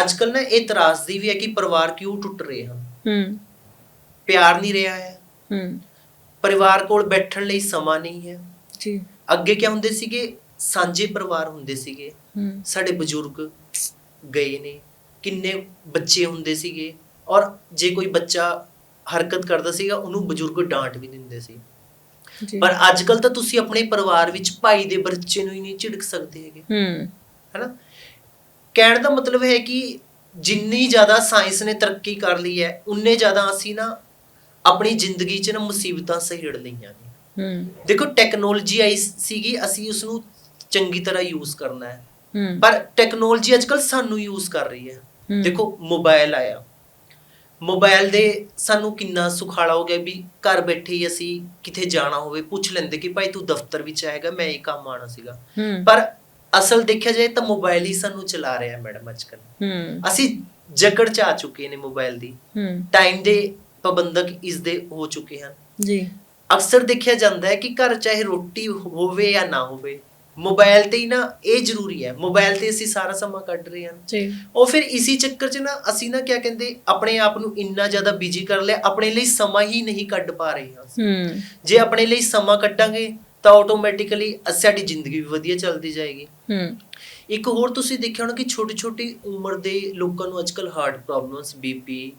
ਅੱਜ ਕੱਲ ਨਾ ਇਹ ਤਰਾਸਦੀ ਵੀ ਹੈ ਕਿ ਪਰਿਵਾਰ ਕਿਉਂ ਟੁੱਟ ਰਹੇ ਹਨ? ਹੂੰ। ਪਿਆਰ ਨਹੀਂ ਰਿਹਾ ਹੈ। ਹੂੰ। ਪਰਿਵਾਰ ਕੋਲ ਬੈਠਣ ਲਈ ਸਮਾਂ ਨਹੀਂ ਹੈ। ਜੀ। ਅੱਗੇ ਕੀ ਹੁੰਦੇ ਸੀਗੇ? ਸਾਂਝੇ ਪਰਿਵਾਰ ਹੁੰਦੇ ਸੀਗੇ। ਹੂੰ। ਸਾਡੇ ਬਜ਼ੁਰਗ ਗਏ ਨੇ। ਕਿੰਨੇ ਬੱਚੇ ਹੁੰਦੇ ਸੀਗੇ। ਔਰ ਜੇ ਕੋਈ ਬੱਚਾ ਹਰਕਤ ਕਰਦਾ ਸੀਗਾ ਉਹਨੂੰ ਬਜ਼ੁਰਗ ਡਾਂਟ ਵੀ ਦਿੰਦੇ ਸੀ। ਪਰ ਅੱਜ ਕੱਲ ਤਾਂ ਤੁਸੀਂ ਆਪਣੇ ਪਰਿਵਾਰ ਵਿੱਚ ਭਾਈ ਦੇ ਬੱਚੇ ਨੂੰ ਹੀ ਨਹੀਂ ਝਿੜਕ ਸਕਦੇ ਹੈਗੇ। ਹੂੰ। ਹੈਨਾ? ਕਹਿਣ ਦਾ ਮਤਲਬ ਹੈ ਕਿ ਜਿੰਨੀ ਜ਼ਿਆਦਾ ਸਾਇੰਸ ਨੇ ਤਰੱਕੀ ਕਰ ਲਈ ਹੈ ਉਨੇ ਜ਼ਿਆਦਾ ਅਸੀਂ ਨਾ ਆਪਣੀ ਜ਼ਿੰਦਗੀ 'ਚ ਨਾ ਮੁਸੀਬਤਾਂ ਸਹਿੜ ਲਈਆਂ ਨੇ। ਹੂੰ। ਦੇਖੋ ਟੈਕਨੋਲੋਜੀ ਆਈ ਸੀਗੀ ਅਸੀਂ ਉਸ ਨੂੰ ਚੰਗੀ ਤਰ੍ਹਾਂ ਯੂਜ਼ ਕਰਨਾ ਹੈ। ਹੂੰ। ਪਰ ਟੈਕਨੋਲੋਜੀ ਅੱਜਕੱਲ ਸਾਨੂੰ ਯੂਜ਼ ਕਰ ਰਹੀ ਹੈ। ਦੇਖੋ ਮੋਬਾਈਲ ਆਇਆ। ਮੋਬਾਈਲ ਦੇ ਸਾਨੂੰ ਕਿੰਨਾ ਸੁਖਾਲਾ ਹੋ ਗਿਆ ਵੀ ਘਰ ਬੈਠੇ ਹੀ ਅਸੀਂ ਕਿਤੇ ਜਾਣਾ ਹੋਵੇ ਪੁੱਛ ਲੈਂਦੇ ਕਿ ਭਾਈ ਤੂੰ ਦਫ਼ਤਰ ਵਿੱਚ ਆਏਗਾ ਮੈਂ ਇਹ ਕੰਮ ਆਣਾ ਸੀਗਾ। ਪਰ ਅਸਲ ਦੇਖਿਆ ਜਾਏ ਤਾਂ ਮੋਬਾਈਲ ਹੀ ਸਾਨੂੰ ਚਲਾ ਰਿਹਾ ਮੈਡਮ ਅੱਜਕੱਲ ਹੂੰ। ਅਸੀਂ ਜਕੜ ਚ ਆ ਚੁੱਕੇ ਨੇ ਮੋਬਾਈਲ ਦੀ। ਹੂੰ। ਟਾਈਮ ਦੇ ਪਾਬੰਦਕ ਇਸ ਦੇ ਹੋ ਚੁੱਕੇ ਹਨ। ਜੀ। ਅਕਸਰ ਦੇਖਿਆ ਜਾਂਦਾ ਹੈ ਕਿ ਘਰ ਚਾਹੇ ਰੋਟੀ ਹੋਵੇ ਜਾਂ ਨਾ ਹੋਵੇ ਮੋਬਾਈਲ ਤੇ ਹੀ ਨਾ ਇਹ ਜ਼ਰੂਰੀ ਹੈ। ਮੋਬਾਈਲ ਤੇ ਅਸੀਂ ਸਾਰਾ ਸਮਾਂ ਕੱਢ ਰਹੇ ਹਾਂ। ਜੀ। ਉਹ ਫਿਰ ਇਸੀ ਚੱਕਰ 'ਚ ਨਾ ਅਸੀਂ ਨਾ ਕਿਆ ਕਹਿੰਦੇ ਆਪਣੇ ਆਪ ਨੂੰ ਇੰਨਾ ਜ਼ਿਆਦਾ ਬਿਜ਼ੀ ਕਰ ਲਿਆ ਆਪਣੇ ਲਈ ਸਮਾਂ ਹੀ ਨਹੀਂ ਕੱਢ ਪਾ ਰਹੇ ਹਾਂ ਹੂੰ। ਜੇ ਆਪਣੇ ਲਈ ਸਮਾਂ ਕੱਢਾਂਗੇ ਤਾਂ ਆਟੋਮੈਟਿਕਲੀ ਸਾਡੀ ਜ਼ਿੰਦਗੀ ਵੀ ਵਧੀਆ ਚੱਲਦੀ ਜਾਏਗੀ। ਹੂੰ। ਇੱਕ ਹੋਰ ਤੁਸੀਂ ਦੇਖਿਆ ਹੋਣਾ ਕਿ ਛੋਟੀ ਛੋਟੀ ਉਮਰ ਦੇ ਲੋਕਾਂ ਨੂੰ ਅੱਜਕੱਲ ਹਾਰਟ ਪ੍ਰੋਬਲਮਸ ਬੀਪੀ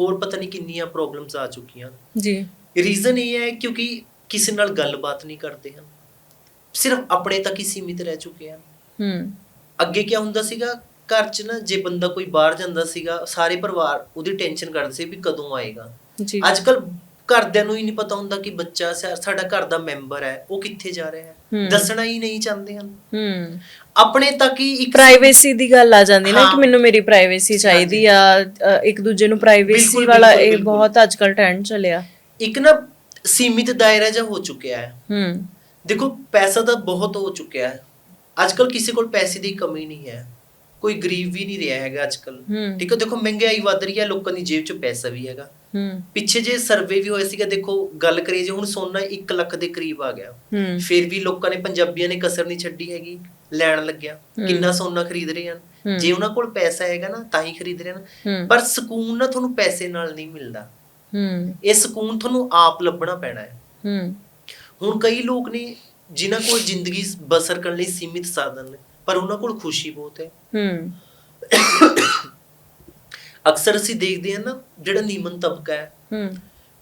ਹੋਰ ਪਤਾ ਨਹੀਂ ਕਿੰਨੀਆਂ ਪ੍ਰੋਬਲਮਸ ਆ ਚੁੱਕੀਆਂ। ਜੀ। ਰੀਜ਼ਨ ਇਹ ਹੈ ਕਿਉਂਕਿ ਕਿਸੇ ਨਾਲ ਗੱਲਬਾਤ ਨਹੀਂ ਕਰਦੇ ਹਨ। ਸਿਰਫ ਆਪਣੇ ਤੱਕ ਹੀ ਸੀਮਿਤ ਰਹਿ ਚੁੱਕੇ ਹਨ। ਹੂੰ। ਅੱਗੇ ਕੀ ਹੁੰਦਾ ਸੀਗਾ? ਘਰ 'ਚ ਨਾ ਜੇ ਬੰਦਾ ਕੋਈ ਬਾਹਰ ਜਾਂਦਾ ਸੀਗਾ ਸਾਰੇ ਪਰਿਵਾਰ ਉਹਦੀ ਟੈਨਸ਼ਨ ਕਰਦੇ ਸੀ ਵੀ ਕਦੋਂ ਆਏਗਾ। ਜੀ। ਅੱਜ ਕੱਲ ਘਰਦਿਆਂ ਨੂੰ ਹੀ ਨਹੀਂ ਪਤਾ ਹੁੰਦਾ ਕਿ ਬੱਚਾ ਸਾਡਾ ਘਰ ਦਾ ਮੈਂਬਰ ਹੈ ਉਹ ਕਿੱਥੇ ਜਾ ਰਿਹਾ ਹੂੰ। ਦੱਸਣਾ ਹੀ ਨਹੀਂ ਚਾਹੁੰਦੇ ਹਨ। ਹੂੰ। ਆਪਣੇ ਤੱਕ ਹੀ ਇੱਕ ਪ੍ਰਾਈਵੇਸੀ ਦੀ ਗੱਲ ਆ ਜਾਂਦੀ ਨਾ ਕਿ। ਮੈਨੂੰ ਮੇਰੀ ਪ੍ਰਾਈਵੇਸੀ ਚਾਹੀਦੀ ਆ ਇੱਕ ਦੂਜੇ ਨੂੰ ਪ੍ਰਾਈਵੇਸੀ ਵਾਲਾ ਇਹ। ਬਹੁਤ ਅੱਜਕੱਲ ਟ੍ਰੈਂਡ ਚੱਲਿਆ। ਇੱਕ ਨਾ ਸੀਮਿਤ ਦਾਇਰਾ ਜਿਹਾ ਹੋ ਚੁੱਕਿਆ ਹੈ। ਹੂੰ। ਦੇਖੋ ਪੈਸਾ ਤਾਂ ਬਹੁਤ ਹੋ ਚੁੱਕਿਆ ਹੈ। ਅੱਜ ਕੱਲ ਕਿਸੇ ਕੋਲ ਪੈਸੇ ਦੀ ਕਮੀ ਨਹੀਂ ਹੈ। ਕੋਈ ਗਰੀਬ ਵੀ ਨਹੀਂ ਰਿਹਾ ਹੈਗਾ ਅੱਜ ਕੱਲ ਹੂੰ। ਠੀਕ ਹੈ ਦੇਖੋ ਮਹਿੰਗਾਈ ਵੱਧ ਰਹੀ ਹੈ ਲੋਕਾਂ ਦੀ ਜੇਬ 'ਚ ਪੈਸਾ ਵੀ ਹੈਗਾ। ਹੂੰ। ਪਿੱਛੇ ਜੇ ਸਰਵੇ ਵੀ ਹੋਇਆ ਸੀਗਾ ਦੇਖੋ ਗੱਲ ਕਰੀਏ ਜੇ ਹੁਣ ਸੋਨਾ 1 ਲੱਖ ਦੇ ਕਰੀਬ ਆ ਗਿਆ। ਹੂੰ। ਫਿਰ ਵੀ ਲੋਕਾਂ ਨੇ ਪੰਜਾਬੀਆਂ ਨੇ ਕਸਰ ਨਹੀਂ ਛੱਡੀ ਹੈਗੀ ਲੈਣ ਲੱਗਿਆ। ਕਿੰਨਾ ਸੋਨਾ ਖਰੀਦ ਰਹੇ ਹਨ। ਜੇ ਉਹਨਾਂ ਕੋਲ ਪੈਸਾ ਹੈਗਾ ਨਾ ਤਾਂ ਹੀ ਖਰੀਦ ਰਹੇ ਹਨ। ਪਰ ਸਕੂਨ ਨਾ ਤੁਹਾਨੂੰ ਪੈਸੇ ਨਾਲ ਨਹੀਂ ਮਿਲਦਾ। ਹੂੰ। ਇਹ ਸਕੂਨ ਤੁਹਾਨੂੰ ਆਪ ਲੱਭਣਾ ਪੈਣਾ ਹੈ। ਹੂੰ। ਹੁਣ ਕਈ ਲੋਕ ਨੇ ਜਿਨ੍ਹਾਂ ਕੋਲ ਜ਼ਿੰਦਗੀ ਬਸਰ ਕਰਨ ਲਈ ਸੀਮਿਤ ਸਾਧਨ ਨੇ ਪਰ ਉਹਨਾਂ ਕੋਲ ਖੁਸ਼ੀ ਬਹੁਤ ਹੈ। ਹੂੰ। ਅਕਸਰ ਅਸੀਂ ਦੇਖਦੇ ਹਾਂ ਨਾ ਜਿਹੜਾ ਨੀਮਨ ਤਬਕਾ ਹੈ ਹੂੰ।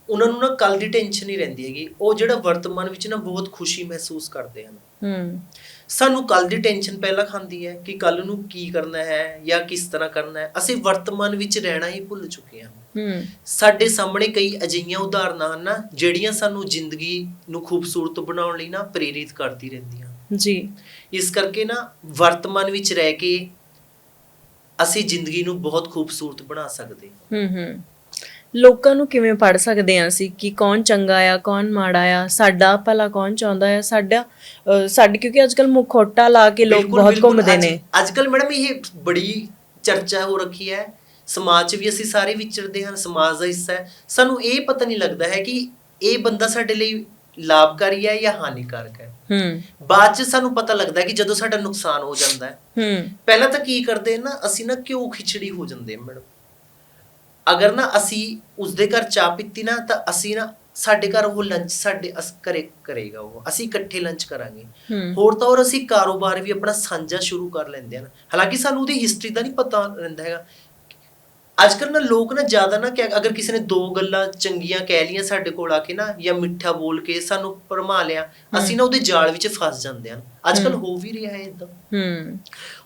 ਉਹਨਾਂ ਨੂੰ ਨਾ ਕੱਲ ਦੀ ਟੈਨਸ਼ਨ ਨਹੀਂ ਰਹਿੰਦੀ ਹੈਗੀ। ਉਹ ਜਿਹੜਾ ਵਰਤਮਾਨ ਵਿੱਚ ਨਾ ਬਹੁਤ ਖੁਸ਼ੀ ਮਹਿਸੂਸ ਕਰਦੇ ਹਨ। ਹੂੰ। ਸਾਨੂੰ ਕੱਲ ਦੀ ਟੈਨਸ਼ਨ ਪਹਿਲਾਂ ਖਾਂਦੀ ਹੈ ਕਿ ਕੱਲ ਨੂੰ ਕੀ ਕਰਨਾ ਹੈ ਜਾਂ ਕਿਸ ਤਰ੍ਹਾਂ ਕਰਨਾ ਹੈ। ਅਸੀਂ ਵਰਤਮਾਨ ਵਿੱਚ ਰਹਿਣਾ ਹੀ ਭੁੱਲ ਚੁੱਕੇ ਹਾਂ। ਹੂੰ। ਸਾਡੇ ਸਾਹਮਣੇ ਕਈ ਅਜਿਹੀਆਂ ਉਦਾਹਰਨਾਂ ਹਨ ਨਾ ਜਿਹੜੀਆਂ ਸਾਨੂੰ ਜ਼ਿੰਦਗੀ ਨੂੰ ਖੂਬਸੂਰਤ ਬਣਾਉਣ ਲਈ ਨਾ ਪ੍ਰੇਰਿਤ ਕਰਦੀ ਰਹਿੰਦੀਆਂ ਜੀ। ਇਸ ਕਰਕੇ ਨਾ ਵਰਤਮਾਨ ਵਿੱਚ ਰਹਿ ਕੇ ਅਸੀਂ ਜ਼ਿੰਦਗੀ ਨੂੰ ਬਹੁਤ ਖੂਬਸੂਰਤ ਬਣਾ ਸਕਦੇ ਹਾਂ। ਹੂੰ ਹੂੰ। ਲੋਕਾਂ ਨੂੰ ਕਿਵੇਂ ਪੜ ਸਕਦੇ ਆ ਅਸੀਂ ਕਿ ਕੌਣ ਚੰਗਾ ਆ ਕੌਣ ਮਾੜਾ ਆ ਸਾਡਾ ਭਲਾ ਕੌਣ ਚਾਹੁੰਦਾ ਆ ਸਾਡਾ ਸਾਡੇ ਕਿਉਂਕਿ ਅੱਜਕੱਲ ਮੁਖੌਟਾ ਲਾ ਕੇ ਲੋਕ ਬਹੁਤ। ਘੁੰਮਦੇ ਨੇ। ਅੱਜ ਕੱਲ ਮੈਡਮ ਇਹ ਬੜੀ ਚਰਚਾ ਹੋ ਰੱਖੀ ਹੈ। ਸਮਾਜ 'ਚ ਵੀ ਅਸੀਂ ਸਾਰੇ ਵਿਚਰਦੇ ਹਾਂ ਸਮਾਜ ਦਾ ਹਿੱਸਾ ਹੈ। ਸਾਨੂੰ ਇਹ ਪਤਾ ਨਹੀਂ ਲੱਗਦਾ ਹੈ ਕਿ ਇਹ ਬੰਦਾ ਸਾਡੇ ਲਈ ਲਾਭਕਾਰੀ ਹੈ ਜਾਂ ਹਾਨੀਕਾਰਕ ਹੈ? ਹੂੰ। ਬਾਅਦ 'ਚ ਸਾਨੂੰ ਪਤਾ ਲੱਗਦਾ ਹੈ ਕਿ ਜਦੋਂ ਸਾਡਾ ਨੁਕਸਾਨ ਹੋ ਜਾਂਦਾ ਹੈ ਹੂੰ। ਪਹਿਲਾਂ ਤਾਂ ਕੀ ਕਰਦੇ ਨਾ ਅਸੀਂ ਨਾ ਘਿਓ ਖਿਚੜੀ ਹੋ ਜਾਂਦੇ ਹਾਂ ਮੈਡਮ। ਅਗਰ ਨਾ ਅਸੀਂ ਉਸਦੇ ਘਰ ਚਾਹ ਪੀਤੀ ਨਾ ਤਾਂ ਅਸੀਂ ਨਾ ਸਾਡੇ ਘਰ ਉਹ ਲੰਚ ਸਾਡੇ ਅਸ ਕਰੇ ਕਰੇਗਾ ਉਹ। ਅਸੀਂ ਇਕੱਠੇ ਲੰਚ ਕਰਾਂਗੇ। ਹੂੰ। ਹੋਰ ਤਾਂ ਹੋਰ ਅਸੀਂ ਕਾਰੋਬਾਰ ਵੀ ਆਪਣਾ ਸਾਂਝਾ ਸ਼ੁਰੂ ਕਰ ਲੈਂਦੇ ਹਨ ਹਾਲਾਂਕਿ ਸਾਨੂੰ ਉਹਦੀ ਹਿਸਟਰੀ ਦਾ ਨਹੀਂ ਪਤਾ ਰਹਿੰਦਾ ਹੈਗਾ। ਅੱਜ ਕੱਲ੍ਹ ਨਾ ਲੋਕ ਨਾ ਜ਼ਿਆਦਾ ਨਾ ਕਿ ਅਗਰ ਕਿਸੇ ਨੇ ਦੋ ਗੱਲਾਂ ਚੰਗੀਆਂ ਕਹਿ ਲੀਆਂ ਸਾਡੇ ਕੋਲ ਆ ਕੇ ਨਾ ਜਾਂ ਮਿੱਠਾ ਬੋਲ ਕੇ ਸਾਨੂੰ ਭਰਮਾ ਲਿਆ ਅਸੀਂ ਨਾ ਉਹਦੇ ਜਾਲ ਵਿੱਚ ਫਸ ਜਾਂਦੇ ਹਨ ਅੱਜ ਹਮ। ਹੋ ਵੀ ਰਿਹਾ ਹੈ ਇਦਾਂ ਹੂੰ।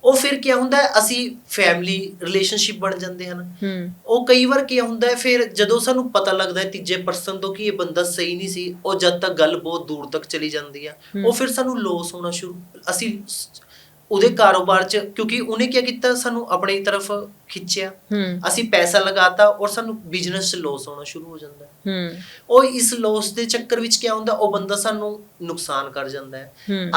ਉਹ ਫਿਰ ਕੀ ਹੁੰਦਾ ਹੈ ਅਸੀਂ ਫੈਮਿਲੀ ਰਿਲੇਸ਼ਨਸ਼ਿਪ ਬਣ ਜਾਂਦੇ ਹਨ। ਹੂੰ। ਉਹ ਕਈ ਵਾਰ ਕੀ ਹੁੰਦਾ ਹੈ ਫਿਰ ਜਦੋਂ ਸਾਨੂੰ ਪਤਾ ਲੱਗਦਾ ਹੈ ਤੀਜੇ ਪਰਸਨ ਤੋਂ ਕਿ ਇਹ ਬੰਦਾ ਸਹੀ ਨਹੀਂ ਸੀ ਉਹ ਜਦ ਤੱਕ ਗੱਲ ਬਹੁਤ ਦੂਰ ਤੱਕ ਚਲੀ ਜਾਂਦੀ ਆ। ਉਹ ਫਿਰ ਸਾਨੂੰ ਲੋਸ ਹੋਣਾ ਸ਼ੁਰੂ ਅਸੀਂ ਉਹਦੇ ਕਾਰੋਬਾਰ 'ਚ ਕਿਉਂਕਿ ਉਹਨੇ ਕੀ ਕੀਤਾ? ਸਾਨੂੰ ਆਪਣੀ ਤਰਫ ਖਿੱਚਿਆ। ਅਸੀਂ ਪੈਸਾ ਲਗਾਤਾ ਔਰ ਸਾਨੂੰ ਬਿਜ਼ਨਸ 'ਚ ਲੋਸ ਹੋਣਾ ਸ਼ੁਰੂ ਹੋ ਜਾਂਦਾ। ਹੈ। ਉਹ ਇਸ ਲੋਸ ਦੇ ਚੱਕਰ ਵਿੱਚ ਕੀ ਹੁੰਦਾ? ਉਹ ਬੰਦਾ ਸਾਨੂੰ ਨੁਕਸਾਨ ਕਰ ਜਾਂਦਾ ਹੈ।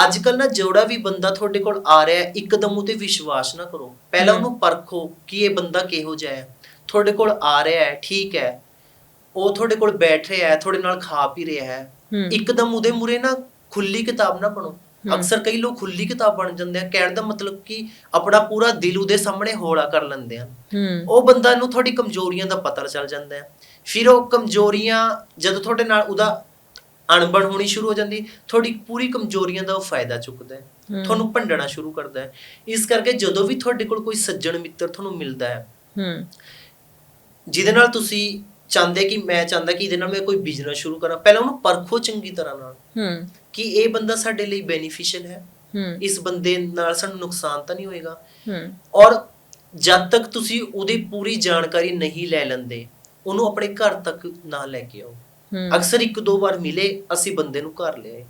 ਅੱਜ ਕੱਲ ਨਾ ਜਿਹੜਾ ਵੀ ਬੰਦਾ ਤੁਹਾਡੇ ਕੋਲ ਆ ਰਿਹਾ ਹੈ ਇੱਕਦਮ ਉਤੇ ਵਿਸ਼ਵਾਸ ਨਾ ਕਰੋ। ਪਹਿਲਾਂ। ਉਹਨੂੰ ਪਰਖੋ ਕਿ ਇਹ ਬੰਦਾ ਕਿਹੋ ਜਿਹਾ ਹੈ। ਤੁਹਾਡੇ ਕੋਲ ਆ ਰਿਹਾ ਹੈ ਠੀਕ ਹੈ। ਉਹ ਤੁਹਾਡੇ ਕੋਲ ਬੈਠ ਰਿਹਾ ਹੈ ਤੁਹਾਡੇ ਨਾਲ ਖਾ ਪੀ ਰਿਹਾ ਹੈ। ਇੱਕਦਮ ਉਹਦੇ ਮੂਰੇ ਨਾ ਖੁੱਲੀ ਕਿਤਾਬ ਨਾ ਪੜੋ ਅਕਸਰ ਕਈ ਲੋਕ ਖੁੱਲੀ ਕਿਤਾਬ ਬਣ ਜਾਂਦੇ ਆ ਕਹਿਣ ਦਾ ਮਤਲਬ ਕਿ ਆਪਣਾ ਪੂਰਾ ਦਿਲ ਉਹਦੇ ਸਾਹਮਣੇ ਹੌਲਾ ਕਰ ਲੈਂਦੇ ਆ। ਉਹ ਬੰਦਾ ਨੂੰ ਤੁਹਾਡੀ ਕਮਜ਼ੋਰੀਆਂ ਦਾ ਪਤਾ ਚੱਲ ਜਾਂਦਾ ਹੈ। ਫਿਰ ਉਹ ਕਮਜ਼ੋਰੀਆਂ ਜਦੋਂ ਤੁਹਾਡੇ ਨਾਲ ਉਹਦਾ ਅਣਬਣ ਹੋਣੀ ਸ਼ੁਰੂ ਹੋ ਜਾਂਦੀ ਤੁਹਾਡੀ ਪੂਰੀ ਕਮਜ਼ੋਰੀਆਂ ਦਾ ਉਹ ਫਾਇਦਾ ਚੁੱਕਦਾ ਹੈ। ਤੁਹਾਨੂੰ ਭੰਡਣਾ ਸ਼ੁਰੂ ਕਰਦਾ ਹੈ। ਇਸ ਕਰਕੇ ਜਦੋਂ ਵੀ ਤੁਹਾਡੇ ਕੋਲ ਕੋਈ ਸੱਜਣ ਮਿੱਤਰ ਤੁਹਾਨੂੰ ਮਿਲਦਾ ਹੈ ਹੂੰ। ਜਿਹਦੇ ਨਾਲ ਤੁਸੀਂ ਚਾਹੁੰਦੇ ਕਿ ਮੈਂ ਚਾਹੁੰਦਾ ਕਿ ਇਹਦੇ ਨਾਲ ਮੈਂ ਕੋਈ ਬਿਜ਼ਨਸ ਸ਼ੁਰੂ ਕਰਾਂ ਪਹਿਲਾਂ ਉਹਨੂੰ ਪਰਖੋ ਚੰਗੀ ਤਰ੍ਹਾਂ ਨਾਲ। ਹੂੰ। ਕਿ ਇਹ ਬੰਦਾ ਸਾਡੇ ਲਈ ਬੈਨੀਫੀਸ਼ੀਅਲ ਹੈ। ਹੂੰ। ਇਸ ਬੰਦੇ ਨਾਲ ਸਾਨੂੰ ਨੁਕਸਾਨ ਤਾਂ ਨਹੀਂ ਹੋਏਗਾ। ਹੂੰ। ਔਰ ਜਦ ਤੱਕ ਤੁਸੀਂ ਉਹਦੀ ਪੂਰੀ ਜਾਣਕਾਰੀ ਨਹੀਂ ਲੈ ਲੈਂਦੇ ਉਹਨੂੰ ਆਪਣੇ ਘਰ ਤੱਕ ਨਾ ਲੈ ਕੇ ਆਓ। ਅਕਸਰ ਇੱਕ ਦੋ ਵਾਰ ਮਿਲੇ ਅਸੀਂ ਬੰਦੇ ਨੂੰ ਘਰ ਲਿਆਏ।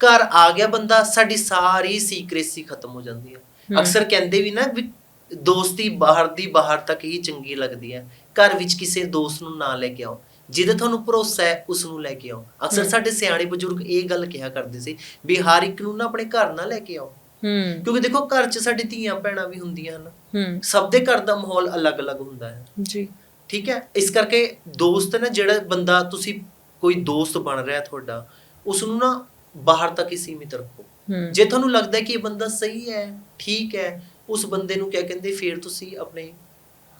ਘਰ ਆ ਗਿਆ ਬੰਦਾ ਸਾਡੀ ਸਾਰੀ ਸੀਕ੍ਰੇਸੀ ਖਤਮ ਹੋ ਜਾਂਦੀ ਹੈ। ਅਕਸਰ ਕਹਿੰਦੇ ਵੀ ਨਾ ਵੀ ਦੋਸਤੀ ਬਾਹਰ ਦੀ ਬਾਹਰ ਤੱਕ ਹੀ ਚੰਗੀ ਲੱਗਦੀ ਹੈ। ਘਰ ਵਿੱਚ ਕਿਸੇ ਦੋਸਤ ਨੂੰ ਨਾ ਲੈ ਕੇ ਆਓ। ਜਿਹਦੇ ਤੁਹਾਨੂੰ ਭਰੋਸਾ ਹੈ ਉਸ ਨੂੰ ਲੈ ਕੇ ਆਓ। ਅਕਸਰ। ਸਾਡੇ ਸਿਆਣੇ ਬਜ਼ੁਰਗ ਇਹ ਗੱਲ ਕਿਹਾ ਕਰਦੇ ਸੀ ਵੀ ਹਰ ਇੱਕ ਨੂੰ ਨਾ ਆਪਣੇ ਘਰ ਨਾ ਲੈ ਕੇ ਆਓ। ਹੂੰ। ਕਿਉਂਕਿ ਦੇਖੋ ਘਰ 'ਚ ਸਾਡੀ ਧੀਆਂ ਭੈਣਾਂ ਵੀ ਹੁੰਦੀਆਂ ਹਨ। ਹੂੰ। ਸਭ ਦੇ ਘਰ ਦਾ ਮਾਹੌਲ ਅਲੱਗ-ਅਲੱਗ ਹੁੰਦਾ ਹੈ। ਜੀ। ਠੀਕ ਹੈ? ਇਸ ਕਰਕੇ ਦੋਸਤ ਨਾ ਜਿਹੜਾ ਬੰਦਾ ਤੁਸੀਂ ਕੋਈ ਦੋਸਤ ਬਣ ਰਿਹਾ ਤੁਹਾਡਾ ਉਸ ਨੂੰ ਨਾ ਬਾਹਰ ਤੱਕ ਹੀ ਸੀਮਿਤ ਰੱਖੋ। ਜੇ ਤੁਹਾਨੂੰ ਲੱਗਦਾ ਕਿ ਇਹ ਬੰਦਾ ਸਹੀ ਹੈ ਠੀਕ ਹੈ ਉਸ ਬੰਦੇ ਨੂੰ ਕਿਆ ਕਹਿੰਦੇ ਫਿਰ ਤੁਸੀਂ ਆਪਣੇ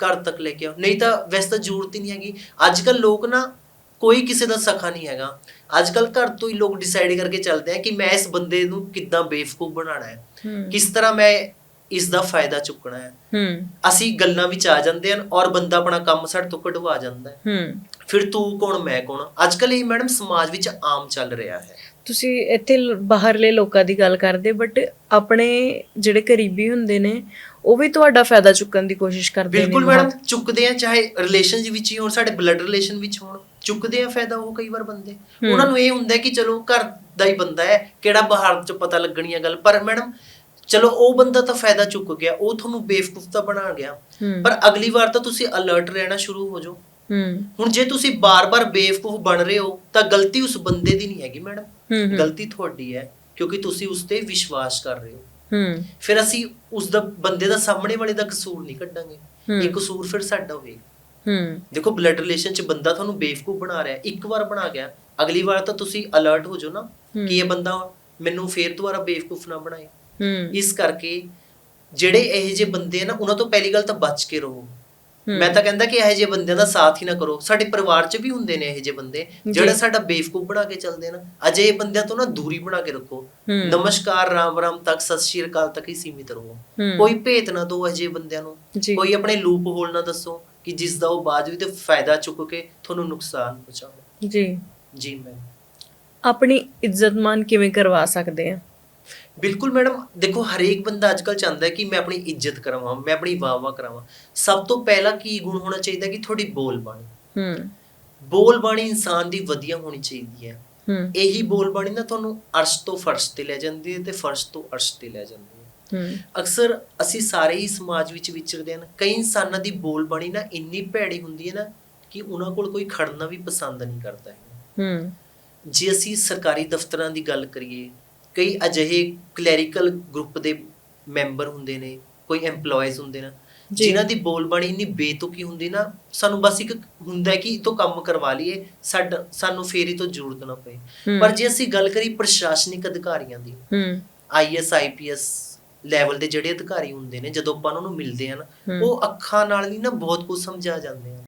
ਘਰ ਤੱਕ ਲੈ ਕੇ ਆਓ। ਨਹੀਂ ਤਾਂ ਵੈਸੇ ਤਾਂ ਜ਼ਰੂਰਤ ਹੀ ਨਹੀਂ ਹੈਗੀ। ਅੱਜ ਕੱਲ ਲੋਕ ਨਾ ਕੋਈ ਕਿਸੇ ਦਾ ਸਖਾ ਨਹੀਂ ਹੈਗਾ। ਅੱਜ ਕੱਲ ਘਰ ਤੋਂ ਹੀ ਲੋਕ ਡਿਸਾਈਡ ਕਰਕੇ ਚੱਲਦੇ ਆ ਕਿ ਮੈਂ ਇਸ ਬੰਦੇ ਨੂੰ ਕਿੱਦਾਂ ਬੇਵਕੂਫ ਬਣਾਉਣਾ ਹੈ। ਕਿਸ ਤਰ੍ਹਾਂ ਮੈਂ ਇਸ ਦਾ ਫਾਇਦਾ ਚੁੱਕਣਾ ਹੈ। ਹੂੰ। ਅਸੀਂ ਗੱਲਾਂ ਵਿੱਚ ਆ ਜਾਂਦੇ ਹਨ ਔਰ ਬੰਦਾ ਆਪਣਾ ਕੰਮ ਸਾਡੇ ਤੋਂ ਕਢਵਾ ਜਾਂਦਾ ਹੈ। ਹੂੰ। ਫਿਰ ਤੂੰ ਕੌਣ ਮੈਂ ਕੌਣ? ਅੱਜ ਕੱਲ ਇਹ ਮੈਡਮ ਸਮਾਜ ਵਿੱਚ ਆਮ ਚੱਲ ਰਿਹਾ ਹੈ। ਤੁਸੀਂ ਇੱਥੇ ਬਾਹਰਲੇ ਲੋਕਾਂ ਦੀ ਗੱਲ ਕਰਦੇ ਬਟ ਆਪਣੇ ਜਿਹੜੇ ਕਰੀਬੀ ਹੁੰਦੇ ਨੇ ਉਹ ਵੀ ਤੁਹਾਡਾ ਫਾਇਦਾ ਚੁੱਕਣ ਦੀ ਕੋਸ਼ਿਸ਼ ਕਰਦੇ ਨੇ ਬਿਲਕੁਲ। ਮੈਡਮ ਚੁੱਕਦੇ ਆ ਚਾਹੇ ਰਿਲੇਸ਼ਨ ਵਿੱਚ ਹੀ ਹੋਣ ਸਾਡੇ ਬਲੱਡ ਰਿਲੇਸ਼ਨ ਵਿੱਚ ਹੋਣ ਚੁੱਕਦੇ ਆ ਫਾਇਦਾ ਉਹ ਕਈ ਵਾਰ ਬੰਦੇ। ਉਹਨਾਂ ਨੂੰ ਇਹ ਹੁੰਦਾ ਕਿ ਚਲੋ ਘਰ ਦਾ ਹੀ ਬੰਦਾ ਹੈ ਕਿਹੜਾ ਬਾਹਰ ਚ ਪਤਾ ਲੱਗਣੀ ਹੈ ਗੱਲ ਪਰ ਮੈਡਮ ਚਲੋ ਉਹ ਬੰਦਾ ਤਾਂ ਫਾਇਦਾ ਚੁੱਕ ਗਿਆ ਉਹ ਤੁਹਾਨੂੰ ਬੇਵਕੂਫ ਤਾਂ ਬਣਾ ਗਿਆ। ਪਰ ਅਗਲੀ ਵਾਰ ਤਾਂ ਤੁਸੀਂ ਅਲਰਟ ਰਹਿਣਾ ਸ਼ੁਰੂ ਹੋ ਜਾਓ। ਹੁਣ ਜੇ ਤੁਸੀਂ ਬਾਰ-ਬਾਰ ਬੇਵਕੂਫ ਬਣ ਰਹੇ ਹੋ ਤਾਂ ਗਲਤੀ ਉਸ ਬੰਦੇ ਦੀ ਨਹੀਂ ਹੈਗੀ ਮੈਡਮ। ਗਲਤੀ ਤੁਹਾਡੀ ਹੈ ਕਿਉਂਕਿ ਤੁਸੀਂ ਉਸ ਤੇ ਵਿਸ਼ਵਾਸ ਕਰ ਰਹੇ ਹੋ। ਹੂੰ ਫਿਰ ਅਸੀਂ ਉਸ ਦਾ ਬੰਦੇ ਦਾ ਸਾਹਮਣੇ ਵਾਲੇ ਦਾ ਕਸੂਰ ਨਹੀਂ ਕੱਢਾਂਗੇ। ਇਹ ਕਸੂਰ ਫਿਰ ਸਾਡਾ ਹੋਵੇਗਾ ਹੂੰ ਦੇਖੋ ਬਲੱਡ ਰਿਲੇਸ਼ਨ ਚ ਬੰਦਾ ਤੁਹਾਨੂੰ ਬੇਵਕੂਫ ਬਣਾ ਰਿਹਾ। ਇੱਕ ਵਾਰ ਬਣਾ ਗਿਆ ਅਗਲੀ ਵਾਰ ਤਾਂ ਤੁਸੀਂ ਅਲਰਟ ਹੋ ਜਾਓ ਨਾ। ਕਿ ਇਹ ਬੰਦਾ ਮੈਨੂੰ ਫੇਰ ਦੁਬਾਰਾ ਬੇਵਕੂਫ ਨਾ ਬਣਾਏ ਹੂੰ ਇਸ ਕਰਕੇ ਜਿਹੜੇ ਇਹੋ ਜਿਹੇ ਬੰਦੇ ਆ ਨਾ ਉਹਨਾਂ ਤੋਂ ਪਹਿਲੀ ਗੱਲ ਤਾਂ ਬਚ ਕੇ ਰਹੋ। ਮੈਂ ਤਾਂ ਕਹਿੰਦਾ ਕਿ ਇਹੋ ਜਿਹੇ ਬੰਦਿਆਂ ਦਾ ਸਾਥ ਹੀ ਨਾ ਕਰੋ। ਸਾਡੇ ਪਰਿਵਾਰ 'ਚ ਵੀ ਹੁੰਦੇ ਨੇ ਇਹੋ ਜਿਹੇ ਬੰਦੇ। ਜਿਹੜੇ। ਸਾਡਾ ਬੇਵਕੂਫ ਬਣਾ ਕੇ ਚੱਲਦੇ ਨੇ ਅਜੇ ਇਹ ਬੰਦਿਆਂ ਤੋਂ ਨਾ ਦੂਰੀ ਬਣਾ ਕੇ ਰੱਖੋ। ਨਮਸਕਾਰ ਰਾਮ ਰਾਮ ਤੱਕ ਸਤਿ ਸ਼੍ਰੀ ਅਕਾਲ ਤੱਕ ਹੀ ਸੀਮਿਤ ਰਹੋ। ਕੋਈ ਭੇਤ ਨਾ ਦਿਓ ਇਹੋ ਜਿਹੇ ਬੰਦਿਆਂ ਨੂੰ। ਕੋਈ ਆਪਣੇ ਲੂਪ ਹੋਲ ਨਾ ਦੱਸੋ ਕਿ ਜਿਸ ਦਾ ਉਹ ਬਾਅਦ ਵਿੱਚ ਫਾਇਦਾ ਚੁੱਕ ਕੇ ਤੁਹਾਨੂੰ ਨੁਕਸਾਨ ਪਹੁੰਚਾਵੇ। ਜੀ। ਜੀ ਮੈਮ ਆਪਣੀ ਇੱਜ਼ਤ ਮਾਨ ਕਿਵੇਂ ਕਰਵਾ ਸਕਦੇ ਆ? ਬਿਲਕੁਲ ਮੈਡਮ ਦੇਖੋ ਹਰੇਕ ਬੰਦਾ ਅੱਜਕੱਲ ਚਾਹੁੰਦਾ ਹੈ ਕਿ ਮੈਂ ਆਪਣੀ ਇੱਜ਼ਤ ਕਰਾਵਾਂ ਮੈਂ ਆਪਣੀ ਵਾਹ-ਵਾਹ ਕਰਾਵਾਂ। ਸਭ ਤੋਂ ਪਹਿਲਾ ਕੀ ਗੁਣ ਹੋਣਾ ਚਾਹੀਦਾ ਕਿ ਤੁਹਾਡੀ ਬੋਲਬਾਣੀ ਹੂੰ। ਬੋਲਬਾਣੀ ਇਨਸਾਨ ਦੀ ਵਧੀਆ ਹੋਣੀ ਚਾਹੀਦੀ ਹੈ। ਹੂੰ। ਇਹੀ ਬੋਲਬਾਣੀ ਨਾ ਤੁਹਾਨੂੰ ਅਰਸ਼ ਤੋਂ ਫਰਸ਼ ਤੇ ਲੈ ਜਾਂਦੀ ਹੈ ਤੇ ਫਰਸ਼ ਤੋਂ ਅਰਸ਼ ਤੇ ਲੈ ਜਾਂਦੀ ਹੈ। ਹੂੰ। ਅਕਸਰ ਅਸੀਂ ਸਾਰੇ ਹੀ ਸਮਾਜ ਵਿੱਚ ਵਿਚਰਦੇ ਹਾਂ ਕਈ ਇਨਸਾਨਾਂ ਦੀ ਬੋਲਬਾਣੀ ਨਾ ਇੰਨੀ ਭੈੜੀ ਹੁੰਦੀ ਹੈ ਨਾ ਕਿ ਉਹਨਾਂ ਕੋਲ ਕੋਈ ਖੜਨਾ ਵੀ ਪਸੰਦ ਨਹੀਂ ਕਰਦਾ ਹੈ ਹੂੰ। ਜੇ ਅਸੀਂ ਸਰਕਾਰੀ ਦਫ਼ਤਰਾਂ ਦੀ ਗੱਲ ਕਰੀਏ ਕਈ ਅਜਿਹੇ ਕਲੈਰੀਕਲ ਗਰੁੱਪ ਦੇ ਮੈਂਬਰ ਹੁੰਦੇ ਨੇ ਕੋਈ EMPLOYEES ਹੁੰਦੇ ਨੇ। ਜਿਨ੍ਹਾਂ ਦੀ ਬੋਲਬਾਣੀ ਇੰਨੀ ਬੇਤੁਕੀ ਹੁੰਦੀ ਨਾ ਸਾਨੂੰ ਬਸ ਇੱਕ ਹੁੰਦਾ ਹੈ ਕਿ ਇਹ ਤੋਂ ਕੰਮ ਕਰਵਾ ਲਈਏ ਸਾਡਾ ਸਾਨੂੰ ਫੇਰ ਤੋਂ ਜ਼ਰੂਰਤ ਨਾ ਪਏ ਹੂੰ। ਪਰ ਜੇ ਅਸੀਂ ਗੱਲ ਕਰੀ ਪ੍ਰਸ਼ਾਸਨਿਕ ਅਧਿਕਾਰੀਆਂ ਦੀ ਹੂੰ ਆਈਐਸ ਆਈਪੀਐਸ ਲੈਵਲ ਦੇ ਜਿਹੜੇ ਅਧਿਕਾਰੀ ਹੁੰਦੇ ਨੇ ਜਦੋਂ ਆਪਾਂ ਉਹਨਾਂ ਨੂੰ ਮਿਲਦੇ ਹਨ ਹੂੰ। ਉਹ ਅੱਖਾਂ ਨਾਲ ਨਹੀਂ ਨਾ ਬਹੁਤ ਕੁਝ ਸਮਝਾ ਜਾਂਦੇ ਹਨ